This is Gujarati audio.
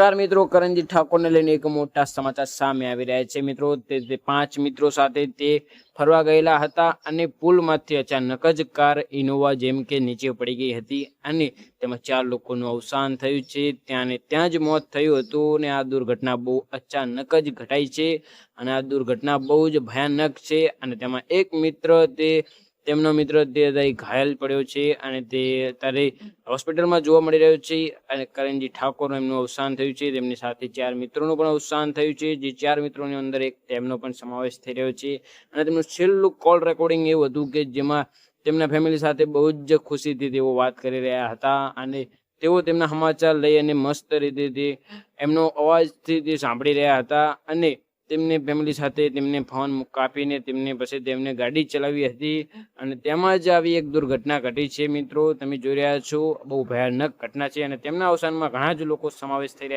નમસ્કાર મિત્રો કરણજી ઠાકોરને લઈને એક મોટા સમાચાર સામે આવી રહ્યા છે. મિત્રો, તે પાંચ મિત્રો સાથે તે ફરવા ગયેલા હતા અને પુલમાંથી અચાનક જ કાર ઇનોવા જેમ કે નીચે પડી ગઈ હતી અને તેમાં ચાર લોકોનું અવસાન થયું છે. ત્યાં ને ત્યાં જ મોત થયું હતું અને આ દુર્ઘટના બહુ અચાનક જ ઘટાઈ છે અને આ દુર્ઘટના બહુ જ ભયાનક છે અને તેમાં એક મિત્ર તે તેમનો મિત્ર તે અત્યારે ઘાયલ પડ્યો છે અને તે અત્યારે હોસ્પિટલમાં જોવા મળી રહ્યો છે અને કરણજી ઠાકોરનું એમનું અવસાન થયું છે. તેમની સાથે ચાર મિત્રોનું પણ અવસાન થયું છે. જે ચાર મિત્રોની અંદર એક તેમનો પણ સમાવેશ થઈ રહ્યો છે. અને તેમનું છેલ્લું કોલ રેકોર્ડિંગ એવું હતું કે જેમાં તેમના ફેમિલી સાથે બહુ જ ખુશીથી તેઓ વાત કરી રહ્યા હતા અને તેઓ તેમના સમાચાર લઈ અને મસ્ત રીતે એમનો અવાજથી તે સાંભળી રહ્યા હતા અને તેમને ફેમિલી સાથે તેમને ફોન કાપીને તેમને પછી તેમને ગાડી ચલાવી હતી અને તેમાં જ આવી એક દુર્ઘટના ઘટી છે મિત્રો. તમે જોઈ રહ્યા છો, બહુ ભયાનક ઘટના છે અને તેમના અવસાનમાં ઘણા જ લોકો સમાવેશ થઈ રહ્યા